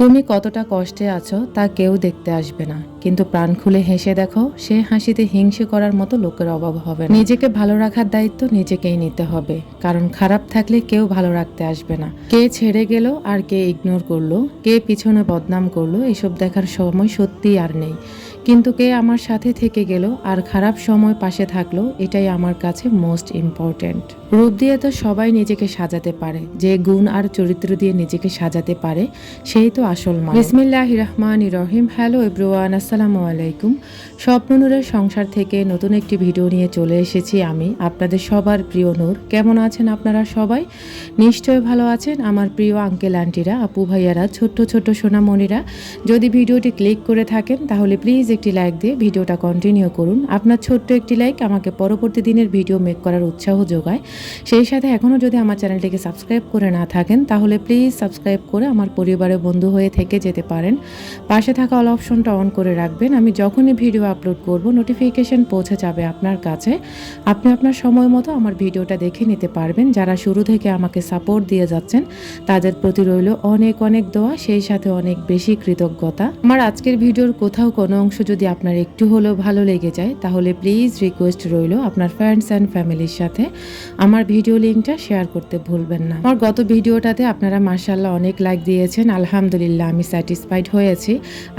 তুমি কতটা কষ্টে আছো তা কেউ দেখতে আসবে না। কিন্তু প্রাণ খুলে হেসে দেখো, সে হাসিতে হিংসে করার মতো লোকের অভাব হবে নিজেকে ভালো রাখার দায়িত্ব নিজেকেই নিতে হবে, কারণ খারাপ থাকলে কেউ ভালো রাখতে আসবে না। কে ছেড়ে গেল আর কে ইগনোর করল? কে পিছনে বদনাম করল? এসব দেখার সময় সত্যিই আর নেই। কিন্তু কে আমার সাথে থেকে গেল আর খারাপ সময় পাশে থাকল, এটাই আমার কাছে মোস্ট ইম্পর্ট্যান্ট রূপ দিয়ে তো সবাই নিজেকে সাজাতে পারে, যে গুণ আর চরিত্র দিয়ে নিজেকে সাজাতে পারে, সেই তো আসল মান বিসমিল্লাহ রহমান রহিম। হ্যালো এব্রুয়ান আসসালামু আলাইকুম। স্বপ্ননূরের সংসার থেকে নতুন একটি ভিডিও নিয়ে চলে এসেছি আমি, আপনাদের সবার প্রিয় নূর। কেমন আছেন আপনারা সবাই? নিশ্চয় ভালো আছেন আমার প্রিয় আঙ্কেল আন্টিরা, আপু ভাইয়ারা, ছোট্ট ছোট্ট সোনামণিরা। যদি ভিডিওটি ক্লিক করে থাকেন, তাহলে প্লিজ একটি লাইক দিয়ে ভিডিওটা কন্টিনিউ করুন। আপনার ছোট্ট একটি লাইক আমাকে পরবর্তী দিনের ভিডিও মেক করার উৎসাহ যোগায়। সেই সাথে এখনও যদি আমার চ্যানেলটিকে সাবস্ক্রাইব করে না থাকেন, তাহলে প্লিজ সাবস্ক্রাইব করে আমার পরিবারের বন্ধু হয়ে থেকে যেতে পারেন। পাশে থাকা অল অপশনটা অন করে রাখবেন। আমি যখনই ভিডিও আপলোড করব নোটিফিকেশন পৌঁছে যাবে আপনার কাছে। আপনি আপনার সময় মতো আমার ভিডিওটা দেখে নিতে পারবেন। যারা শুরু থেকে আমাকে সাপোর্ট দিয়ে যাচ্ছেন, তাদের প্রতি রইল অনেক অনেক দোয়া, সেই সাথে অনেক বেশি কৃতজ্ঞতা। আমার আজকের ভিডিওর কোথাও কোনো অংশ যদি আপনার একটু হলেও ভালো লেগে যায়, তাহলে প্লিজ রিকোয়েস্ট রইল আপনার ফ্রেন্ডস অ্যান্ড ফ্যামিলির সাথে। আমার ভিডিও লিঙ্কটা শেয়ার করতে ভুলবেন না। আমার গত ভিডিওটাতে আপনারা মার্শাল্লাহ অনেক লাইক দিয়েছেন, আলহামদুলিল্লাহ আমি স্যাটিসফাইড হয়েছি।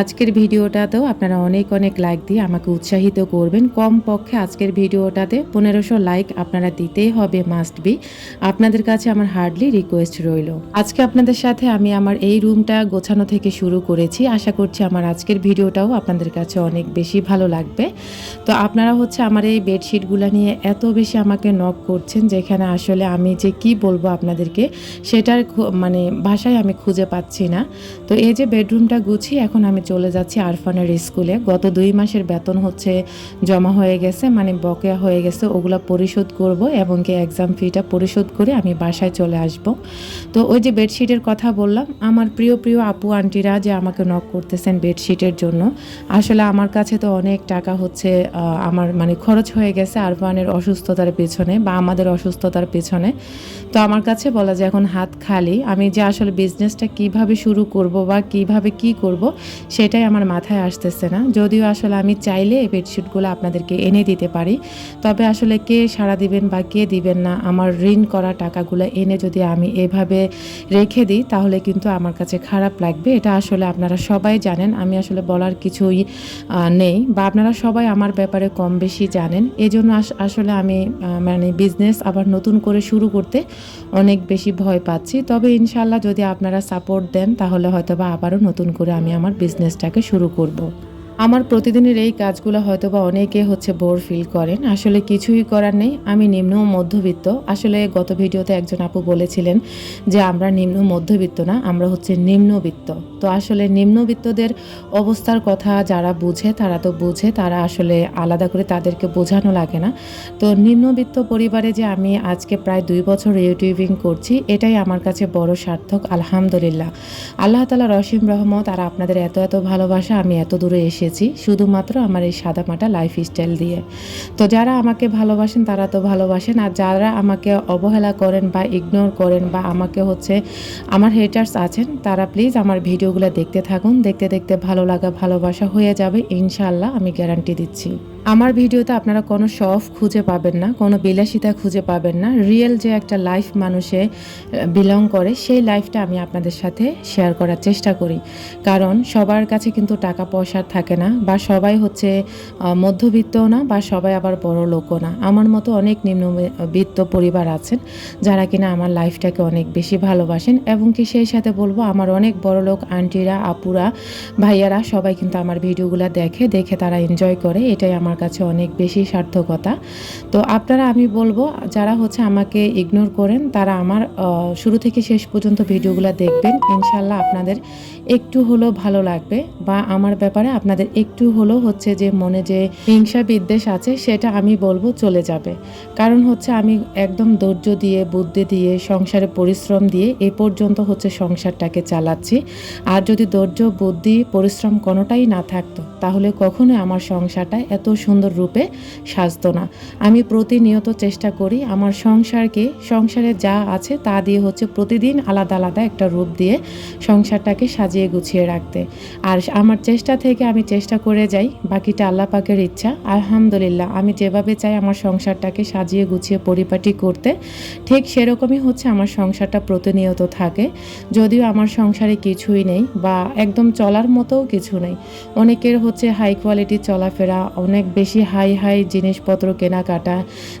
আজকের ভিডিওটাতেও আপনারা অনেক অনেক লাইক দিয়ে আমাকে উৎসাহিত করবেন। কম পক্ষে আজকের ভিডিওটাতে পনেরোশো লাইক আপনারা দিতেই হবে মাস্ট বি আপনাদের কাছে আমার হার্ডলি রিকোয়েস্ট রইল। আজকে আপনাদের সাথে আমি আমার এই রুমটা গোছানো থেকে শুরু করেছি। আশা করছি আমার আজকের ভিডিওটাও আপনাদের কাছে অনেক বেশি ভালো লাগবে। তো আপনারা হচ্ছে আমার এই বেডশিটগুলো নিয়ে এত বেশি আমাকে নক করছেন, যেখানে আসলে আমি যে কি বলব আপনাদেরকে, সেটার মানে ভাষায় আমি খুঁজে পাচ্ছি না। তো এই যে বেডরুমটা গুছিয়ে এখন আমি চলে যাচ্ছি আরফানের স্কুলে। গত দুই মাসের বেতন হচ্ছে জমা হয়ে গেছে মানে বকেয়া হয়ে গেছে, ওগুলো পরিশোধ করব এবং কি এক্সাম ফিটা পরিশোধ করে আমি বাসায় চলে আসব। তো ওই যে বেডশিটের কথা বললাম, আমার প্রিয় প্রিয় আপু, আন্টিরা যে আমাকে নক করতেছেন বেডশিটের জন্য, আসলে আমার কাছে তো অনেক টাকা হচ্ছে আমার মানে খরচ হয়ে গেছে আরফানের অসুস্থতার পেছনে বা আমাদের অসুস্থতার পেছনে। তো আমার কাছে বলা যায় এখন হাত খালি। আমি যে আসলে বিজনেসটা কীভাবে শুরু করব বা কীভাবে কি করব সেটাই আমার মাথায় আসতেছে না। যদিও আসলে আমি চাইলে এই বেডশিটগুলো আপনাদেরকে এনে দিতে পারি। তবে আসলে কে সাড়া দিবেন বা কে দিবেন না, আমার ঋণ করা টাকাগুলো এনে যদি আমি এভাবে রেখে দিই, তাহলে কিন্তু আমার কাছে খারাপ লাগবে। এটা আসলে আপনারা সবাই জানেন। আমি আসলে বলার কিছুই নেই, বা আপনারা সবাই আমার ব্যাপারে কম বেশি জানেন এজন্য জন্য আস- আসলে আমি মানে বিজনেস আবার নতুন করে শুরু করতে অনেক বেশি ভয় পাচ্ছি তবে ইনশাল্লাহ যদি আপনারা সাপোর্ট দেন, তাহলে হয়তো বা আবারও নতুন করে আমি আমার বিজনেসটাকে শুরু করব। আমার প্রতিদিনের এই কাজগুলো হয়তো বা অনেকে হচ্ছে বোর ফিল করেন। আসলে কিছুই করার নেই। আমি নিম্ন মধ্যবিত্ত। আসলে গত ভিডিওতে একজন আপু বলেছিলেন যে, আমরা নিম্ন মধ্যবিত্ত না, আমরা হচ্ছে নিম্নবিত্ত। তো আসলে নিম্নবিত্তদের অবস্থার কথা যারা বুঝে, তারা তো বুঝে, তারা আসলে আলাদা করে তাদেরকে বোঝানো লাগে না। তো নিম্নবিত্ত পরিবারে যে আমি আজকে প্রায় দুই বছর ইউটিউবিং করছি, এটাই আমার কাছে বড় সার্থক, আলহামদুলিল্লাহ। আল্লাহ তালা রসিম রহমত আর আপনাদের এত এত ভালোবাসা আমি এত দূরে এসেছি শুধুমাত্র আমার এই সাদা মাটা লাইফ স্টাইল দিয়ে। তো যারা আমাকে ভালোবাসেন, তারা তো ভালোবাসেন। আর যারা আমাকে অবহেলা করেন বা ইগনোর করেন বা আমাকে হচ্ছে, আমার হেটার্স আছেন, তারা প্লিজ আমার ভিডিওগুলো দেখতে থাকুন। দেখতে দেখতে ভালো লাগা, ভালোবাসা হয়ে যাবে ইনশাল্লাহ আমি গ্যারান্টি দিচ্ছি। আমার ভিডিওতে আপনারা কোনো শফ খুঁজে পাবেন না, কোনো বিলাসিতা খুঁজে পাবেন না। রিয়েল যে একটা লাইফ মানুষে বিলং করে, সেই লাইফটা আমি আপনাদের সাথে শেয়ার করার চেষ্টা করি। কারণ সবার কাছে কিন্তু টাকা পয়সা থাকে না, বা সবাই হচ্ছে মধ্যবিত্তও না, বা সবাই আবার বড় লোকও না। আমার মতো অনেক নিম্নবিত্ত পরিবার আছেন, যারা কিনা আমার লাইফটাকে অনেক বেশি ভালোবাসেন, এবং কি সেই সাথে বলব, আমার অনেক বড় লোক আন্টিরা আপুরা, ভাইয়ারা সবাই কিন্তু আমার ভিডিওগুলো দেখে দেখে তারা এনজয় করে, এটাই আমার কাছে অনেক বেশি সার্থকতা। তো আপনারা, আমি বলব, যারা হচ্ছে আমাকে ইগনোর করেন, তারা আমার শুরু থেকে শেষ পর্যন্ত ভিডিওগুলো দেখবেন। ইনশাল্লাহ আপনাদের একটু হলেও ভালো লাগবে বা আমার ব্যাপারে আপনাদের একটু হলেও হচ্ছে যে মনে যে হিংসা বিদ্বেষ আছে, সেটা আমি বলব চলে যাবে। কারণ হচ্ছে আমি একদম ধৈর্য দিয়ে, বুদ্ধি দিয়ে, সংসারে পরিশ্রম দিয়ে এ পর্যন্ত হচ্ছে সংসারটাকে চালাচ্ছি। আর যদি ধৈর্য, বুদ্ধি, পরিশ্রম কোনোটাই না থাকতো, তাহলে কখনোই আমার সংসারটা এত সুন্দর রূপে সাজতো না। আমি প্রতিনিয়ত চেষ্টা করি আমার সংসারকে, সংসারে যা আছে তা দিয়ে হচ্ছে প্রতিদিন আলাদা আলাদা একটা রূপ দিয়ে সংসারটাকে সাজিয়ে গুছিয়ে রাখতে। আর আমার চেষ্টা থেকে আমি চেষ্টা করে যাই, বাকিটা আল্লাহ পাকের ইচ্ছা। আলহামদুলিল্লাহ, আমি যেভাবে চাই আমার সংসারটাকে সাজিয়ে গুছিয়ে পরিপাটি করতে, ঠিক সেরকমই হচ্ছে আমার সংসারটা প্রতিনিয়ত থাকে। যদিও আমার সংসারে কিছুই নেই বা একদম চলার মতোও কিছু নেই। অনেকের হচ্ছে হাই কোয়ালিটি চলাফেরা, অনেক বেশি হাই হাই জিনিসপত্র কেনাকাটা,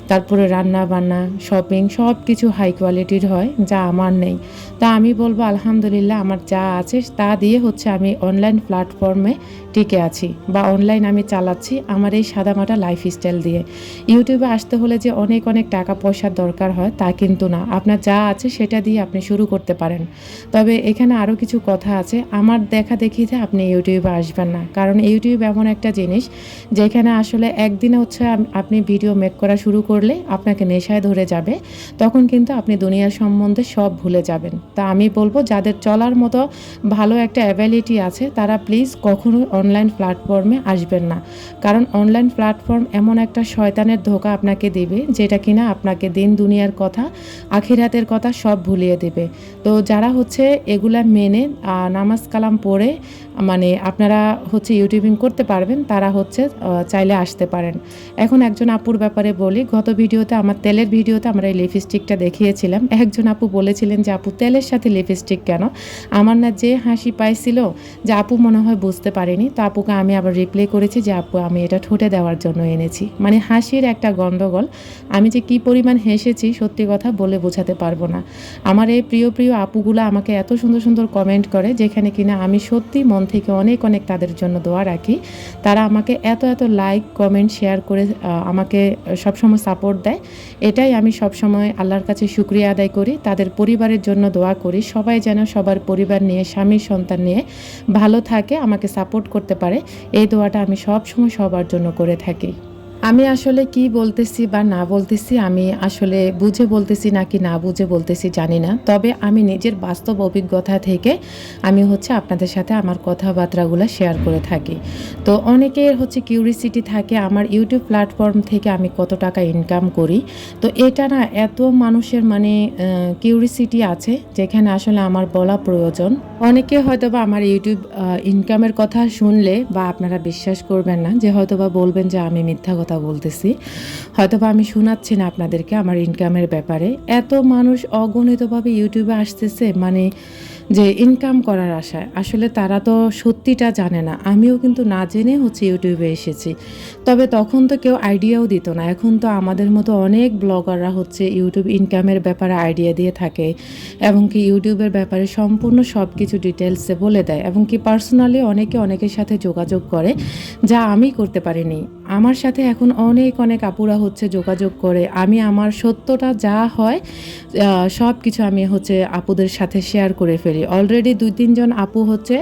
তারপরে রান্না বান্না শপিং সব কিছু হাই কোয়ালিটির হয়, যা আমার নেই। তা আমি বলব, আলহামদুলিল্লাহ, আমার যা আছে, তা দিয়ে হচ্ছে আমি অনলাইন প্ল্যাটফর্মে টিকে আছি বা অনলাইন আমি চালাচ্ছি আমার এই সাদামাটা লাইফস্টাইল দিয়ে। ইউটিউবে আসতে হলে যে অনেক অনেক টাকা পয়সার দরকার হয়, তা কিন্তু না। আপনার যা আছে, সেটা দিয়ে আপনি শুরু করতে পারেন। তবে এখানে আরও কিছু কথা আছে। আমার দেখা দেখিতে আপনি ইউটিউবে আসবেন না। কারণ ইউটিউব এমন একটা জিনিস যেখানে আসলে একদিনে হচ্ছে আপনি ভিডিও মেক করা শুরু করলে আপনাকে নেশায় ধরে যাবে, তখন কিন্তু আপনি দুনিয়ার সম্বন্ধে সব ভুলে যাবেন। তা আমি বলব, যাদের চলার মতো ভালো একটা অ্যাভেলিটি আছে, তারা প্লিজ কখনো অনলাইন প্ল্যাটফর্মে আসবেন না। কারণ অনলাইন প্ল্যাটফর্ম এমন একটা শয়তানের ধোকা আপনাকে দেবে, যেটা কিনা আপনাকে দিন দুনিয়ার কথা, আখিরাতের কথা সব ভুলিয়ে দেবে। তো যারা হচ্ছে এগুলা মেনে নামাজ কালাম পড়ে মানে আপনারা হচ্ছে ইউটিউবিং করতে পারবেন, তারা হচ্ছে চাইলে আসতে পারেন। এখন একজন আপুর ব্যাপারে বলি, গত ভিডিওতে আমার তেলের ভিডিওতে আমরা এই লিপস্টিকটা দেখিয়েছিলাম। একজন আপু বলেছিলেন যে, আপু, তেলের সাথে লিপস্টিক কেন? আমার না যে হাসি পাইছিল যে, আপু মনে হয় বুঝতে পারেনি। তো আপুকে আমি আবার রিপ্লে করেছি যে, আপু, আমি এটা ঠোঁটে দেওয়ার জন্য এনেছি। মানে হাসির একটা গন্ডগোল। আমি যে কি পরিমাণ হেসেছি, সত্যি কথা বলে বোঝাতে পারব না। আমার এই প্রিয় প্রিয় আপুগুলো আমাকে এত সুন্দর সুন্দর কমেন্ট করে, যেখানে কিনা আমি সত্যি মন থেকে অনেক অনেক তাদের জন্য দোয়া রাখি। তারা আমাকে এত এত লাইক কমেন্ট শেয়ার করে আমাকে সবসময় সাপোর্ট দেয়। এটাই আমি সবসময় আল্লাহর কাছে শুক্রিয়া আদায় করি। তাদের পরিবারের জন্য দোয়া করি। সবাই যেন সবার পরিবার নিয়ে, স্বামী, সন্তান নিয়ে ভালো থাকে, আমাকে সাপোর্ট করতে পারে। এই দোয়াটা আমি সবসময় সবার জন্য করে থাকি। আমি আসলে কি বলতেছি বা না বলতেছি, আমি আসলে বুঝে বলতেছি নাকি না বুঝে বলতেছি জানি না। তবে আমি নিজের বাস্তব অভিজ্ঞতা থেকে আমি হচ্ছে আপনাদের সাথে আমার কথাবার্তাগুলো শেয়ার করে থাকি। তো অনেকের হচ্ছে কিউরিসিটি থাকে, আমার ইউটিউব প্ল্যাটফর্ম থেকে আমি কত টাকা ইনকাম করি। তো এটা না এত মানুষের মানে কিউরিসিটি আছে, যেখানে আসলে আমার বলা প্রয়োজন। অনেকে হয়তো বা আমার ইউটিউব ইনকামের কথা শুনলে বা আপনারা বিশ্বাস করবেন না যে হয়তো বা বলবেন যে আমি মিথ্যা কথা বলতেছি। হয়তো বা আমি শোনাচ্ছি না আপনাদেরকে আমার ইনকামের ব্যাপারে। এত মানুষ অগণিতভাবে ইউটিউবে আসতেছে মানে যে ইনকাম করার আশায়। আসলে তারা তো সত্যিটা জানে না। আমিও কিন্তু না জেনে হচ্ছে ইউটিউবে এসেছি। তবে তখন তো কেউ আইডিয়াও দিত না। এখন তো আমাদের মতো অনেক ব্লগাররা হচ্ছে ইউটিউব ইনকামের ব্যাপারে আইডিয়া দিয়ে থাকে এবং কি ইউটিউবের ব্যাপারে সম্পূর্ণ সব কিছু ডিটেলসে বলে দেয় এবং কি পার্সোনালি অনেকে অনেকের সাথে যোগাযোগ করে, যা আমি করতে পারিনি। আমার সাথে এখন অনেক অনেক আপুরা হচ্ছে যোগাযোগ করে। আমি আমার সত্যটা যা হয় সব কিছু আমি হচ্ছে আপুদের সাথে শেয়ার করে ফেলি। অলরেডি দুই তিনজন আপু হচ্ছে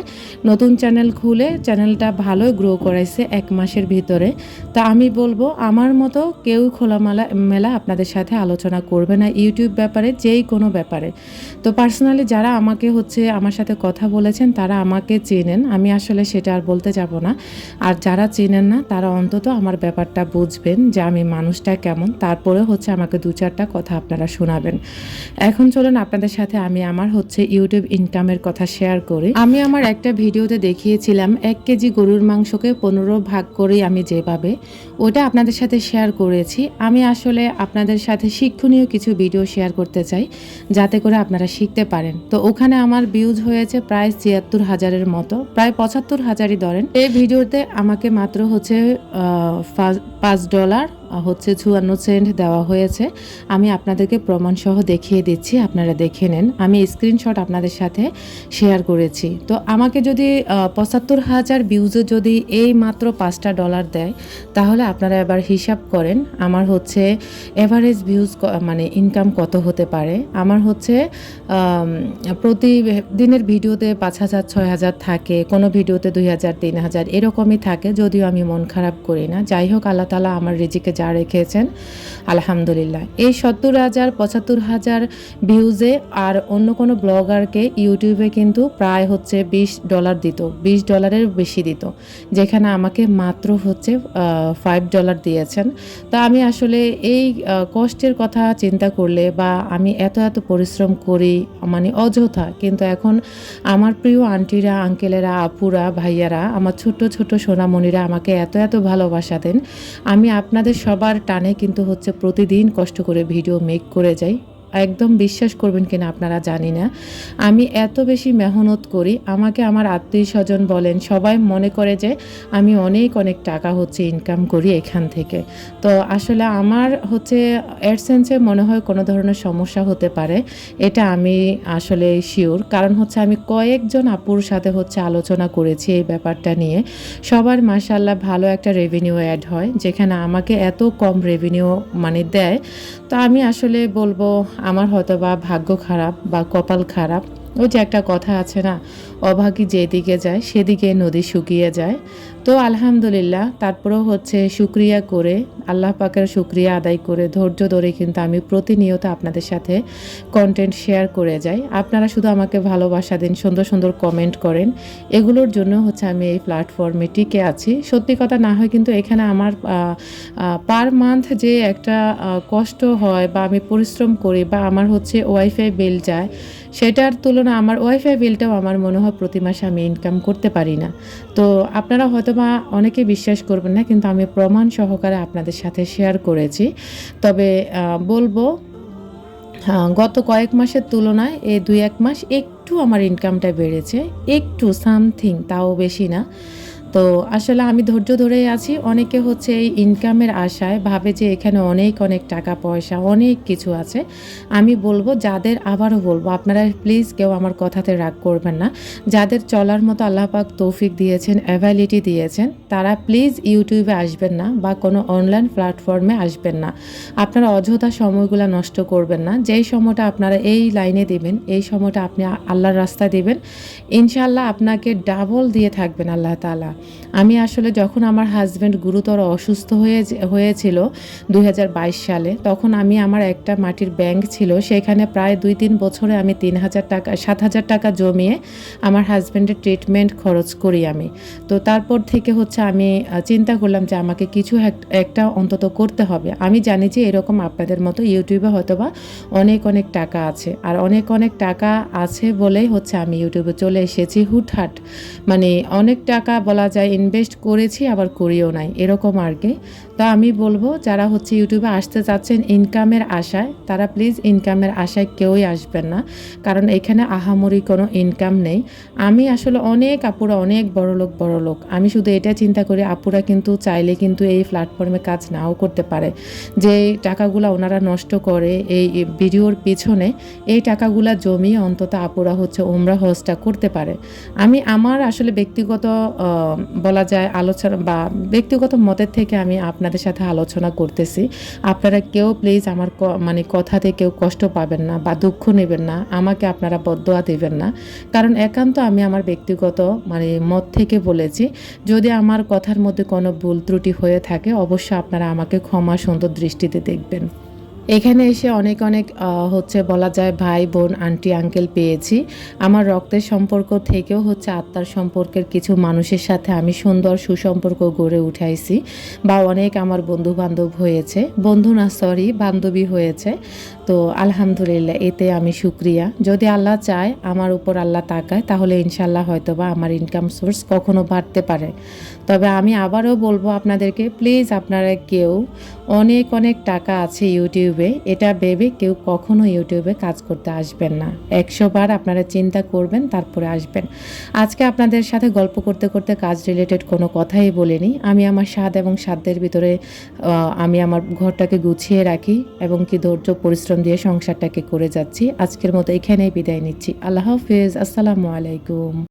নতুন চ্যানেল খুলে চ্যানেলটা ভালোই গ্রো করাইছে এক মাসের ভিতরে। তা আমি বলব, আমার মতো কেউ খোলামেলা, মেলা আপনাদের সাথে আলোচনা করবে না, ইউটিউব ব্যাপারে, যেই কোনো ব্যাপারে। তো পার্সোনালি যারা আমাকে হচ্ছে আমার সাথে কথা বলেছেন, তারা আমাকে চেনেন। আমি আসলে সেটা আর বলতে যাব না। আর যারা চেনেন না, তারা অন্তত আমার ব্যাপারটা বুঝবেন যে আমি মানুষটা কেমন। তারপরে হচ্ছে আমাকে দু চারটা কথা আপনারা শোনাবেন। এখন চলুন আপনাদের সাথে আমি আমার হচ্ছে ইউটিউব ইনকামের কথা শেয়ার করি। আমি আমার একটা ভিডিওতে দেখিয়েছিলাম, এক কেজি গরুর মাংসকে পনেরো ভাগ করে আমি যেভাবে, ওটা আপনাদের সাথে শেয়ার করেছি। আমি আসলে আপনাদের সাথে শিক্ষণীয় কিছু ভিডিও শেয়ার করতে চাই, যাতে করে আপনারা শিখতে পারেন। তো ওখানে আমার ভিউজ হয়েছে প্রায় ছিয়াত্তর হাজারের মতো, প্রায় পঁচাত্তর হাজারই ধরেন। এই ভিডিওতে আমাকে মাত্র হচ্ছে পাঁচ- ডলার হচ্ছে চুয়ান্ন সেন্ট দেওয়া হয়েছে। আমি আপনাদেরকে প্রমাণ সহ দেখিয়ে দিচ্ছি, আপনারা দেখে নেন। আমি স্ক্রিনশট আপনাদের সাথে শেয়ার করেছি। তো আমাকে যদি পঁচাত্তর হাজার ভিউজে যদি এই মাত্র পাঁচটা ডলার দেয়, তাহলে আপনারা এবার হিসাব করেন আমার হচ্ছে এভারেজ ভিউজ মানে ইনকাম কত হতে পারে। আমার হচ্ছে প্রতি দিনের ভিডিওতে পাঁচ হাজার, ছয় হাজার থাকে, কোনো ভিডিওতে দুই হাজার, তিন হাজার এরকমই থাকে, যদিও আমি মন খারাপ করি না। যাই হোক, আল্লাহ তালা আমার রিজিকে যা যা রেখেছেন। আলহামদুলিল্লাহ। এই সত্তর হাজার পঁচাত্তর হাজার ভিউজে আর অন্য কোনো ব্লগারকে ইউটিউবে কিন্তু প্রায় হচ্ছে বিশ ডলার দিত, বিশ ডলারের বেশি দিত, যেখানে আমাকে মাত্র হচ্ছে ফাইভ ডলার দিয়েছেন। তা আমি আসলে এই কষ্টের কথা চিন্তা করলে বা আমি এত এত পরিশ্রম করি মানে অযথা, কিন্তু এখন আমার প্রিয় আন্টিরা, আঙ্কেলেরা, আপুরা, ভাইয়ারা, আমার ছোট ছোট সোনামণিরা আমাকে এত এত ভালোবাসা দেন। আমি আপনাদের সবার টানে কিন্তু হচ্ছে প্রতিদিন কষ্ট করে ভিডিও মেক করে যাই। একদম বিশ্বাস করবেন কিনা আপনারা জানি না। আমি এত বেশি মেহনত করি, আমাকে আমার আত্মীয় স্বজন বলেন, সবাই মনে করে যে আমি অনেক অনেক টাকা হচ্ছে ইনকাম করি এখান থেকে। তো আসলে আমার হচ্ছে অ্যাডসেন্সে মনে হয় কোনো ধরনের সমস্যা হতে পারে, এটা আমি আসলে শিওর কারণ হচ্ছে আমি কয়েকজন আপুর সাথে হচ্ছে আলোচনা করেছি এই ব্যাপারটা নিয়ে। সবার মাসাল্লাহ ভালো একটা রেভিনিউ অ্যাড হয়, যেখানে আমাকে এত কম রেভিনিউ মানে দেয়। তো আমি আসলে বলব আমার হয়তো বা ভাগ্য খারাপ বা কপাল খারাপ। ওই যে একটা কথা আছে না, অভাগী যেদিকে যায়, সেদিকে নদী শুকিয়ে যায়। তো আলহামদুলিল্লাহ, তারপরেও হচ্ছে শুক্রিয়া করে, আল্লাহ পাকের শুক্রিয়া আদায় করে, ধৈর্য ধরে কিন্তু আমি প্রতিনিয়ত আপনাদের সাথে কন্টেন্ট শেয়ার করে যাই। আপনারা শুধু আমাকে ভালোবাসা দিন, সুন্দর সুন্দর কমেন্ট করেন। এগুলোর জন্য হচ্ছে আমি এই প্ল্যাটফর্মে টিকে আছি। সত্যি কথা না হয় কিন্তু এখানে আমার পার মান্থ যে একটা কষ্ট হয় বা আমি পরিশ্রম করি বা আমার হচ্ছে ওয়াইফাই বিল যায়, সেটার তুলনা আমার ওয়াইফাই বিলটাও আমার মনে হয় প্রতি মাসে আমি ইনকাম করতে পারি না। তো আপনারা হয়তো বা অনেকে বিশ্বাস করবেন না, কিন্তু আমি প্রমাণ সহকারে আপনাদের সাথে শেয়ার করেছি। তবে বলব গত কয়েক মাসের তুলনায় এই দুই এক মাস একটু আমার ইনকামটা বেড়েছে, একটু সামথিং তাও বেশি না। তো আসলে আমি ধৈর্য ধরেই আছি। অনেকে হচ্ছে এই ইনকামের আশায় ভাবে যে এখানে অনেক অনেক টাকা পয়সা, অনেক কিছু আছে। আমি বলব যাদের আবারও বলব, আপনারা প্লিজ কেউ আমার কথাতে রাগ করবেন না। যাদের চলার মতো আল্লাহ পাক তৌফিক দিয়েছেন অ্যাভাইলিটি দিয়েছেন, তারা প্লিজ ইউটিউবে আসবেন না বা কোনো অনলাইন প্ল্যাটফর্মে আসবেন না। আপনারা অযথা সময়গুলো নষ্ট করবেন না। যেই সময়টা আপনারা এই লাইনে দিবেন, এই সময়টা আপনি আল্লাহর রাস্তায় দিবেন ইনশাল্লাহ আপনাকে ডাবল দিয়ে থাকবেন আল্লাহ তালা আমি আসলে যখন আমার হাজব্যান্ড গুরুতর অসুস্থ হয়ে হয়েছিল দুই হাজার বাইশ সালে, তখন আমি আমার একটা মাটির ব্যাংক ছিল, সেখানে প্রায় দুই তিন বছরে আমি তিন হাজার টাকা, সাত হাজার টাকা জমিয়ে আমার হাজব্যান্ডের ট্রিটমেন্ট খরচ করি আমি। তো তারপর থেকে হচ্ছে আমি চিন্তা করলাম যে আমাকে কিছু এক- একটা অন্তত করতে হবে। আমি জানি যে এরকম আপনাদের মতো ইউটিউবে হয়তোবা অনেক অনেক টাকা আছে। আর অনেক অনেক টাকা আছে বলেই হচ্ছে আমি ইউটিউবে চলে এসেছি হুটহাট। মানে অনেক টাকা বলা যায় ইনভেস্ট করেছি, আবার করিও নাই। এরকম আর কি। তো আমি বলব, যারা হচ্ছে ইউটিউবে আসতে চাচ্ছেন ইনকামের আশায়, তারা প্লিজ ইনকামের আশায় কেউই আসবেন না। কারণ এখানে আহামরি কোনো ইনকাম নেই। আমি আসলে অনেক আপুরা, অনেক বড় লোক বড় লোক আমি শুধু এটা চিন্তা করি, আপুরা কিন্তু চাইলে কিন্তু এই প্ল্যাটফর্মে কাজ নাও করতে পারে। যে টাকাগুলো ওনারা নষ্ট করে, এই ভিডিওর পিছনে, এই টাকাগুলা জমিয়ে অন্তত আপুরা হচ্ছে ওমরা হজটা করতে পারে। আমি, আমার আসলে ব্যক্তিগত বলা যায়, আলোচনা বা ব্যক্তিগত মতের থেকে আমি আপনাদের সাথে আলোচনা করতেছি। আপনারা কেউ প্লিজ আমার মানে কথাতে কেউ কষ্ট পাবেন না বা দুঃখ নেবেন না, আমাকে আপনারা বদোয়া দেবেন না। কারণ একান্ত আমি আমার ব্যক্তিগত মানে মত থেকে বলেছি, যদি আমার কথার মধ্যে কোনো ভুল ত্রুটি হয়ে থাকে, অবশ্যই আপনারা আমাকে ক্ষমা সুন্দর দৃষ্টিতে দেখবেন। এখানে এসে অনেক অনেক হচ্ছে বলা যায় ভাই, বোন, আন্টি, আঙ্কেল পেয়েছি। আমার রক্তের সম্পর্ক থেকেও হচ্ছে আত্মার সম্পর্কের কিছু মানুষের সাথে আমি সুন্দর সুসম্পর্ক গড়ে উঠাইছি বা অনেক আমার বন্ধু বান্ধব হয়েছে। বন্ধু না সরি বান্ধবী হয়েছে। তো আলহামদুলিল্লাহ, এতে আমি সুক্রিয়া যদি আল্লাহ চায়, আমার উপর আল্লাহ তাকায়, তাহলে ইনশাল্লাহ হয়তো বা আমার ইনকাম সোর্স কখনো বাড়তে পারে। তবে আমি আবারও বলব আপনাদেরকে প্লিজ আপনারা কেউ অনেক অনেক টাকা আছে ইউটিউবে এটা ভেবে কেউ কখনো ইউটিউবে কাজ করতে আসবেন না। একশো বার আপনারা চিন্তা করবেন, তারপরে আসবেন। আজকে আপনাদের সাথে গল্প করতে করতে কাজ রিলেটেড কোনো কথাই বলিনি। আমি আমার স্বাদ এবং সাধ্যের ভিতরে আমি আমার ঘরটাকে গুছিয়ে রাখি এবং কি ধৈর্য পরিশ্রম দিয়ে সংসারটাকে করে যাচ্ছি। আজকের মতো এখানেই বিদায় নিচ্ছি। আল্লাহ হাফেজ। আসসালামু আলাইকুম।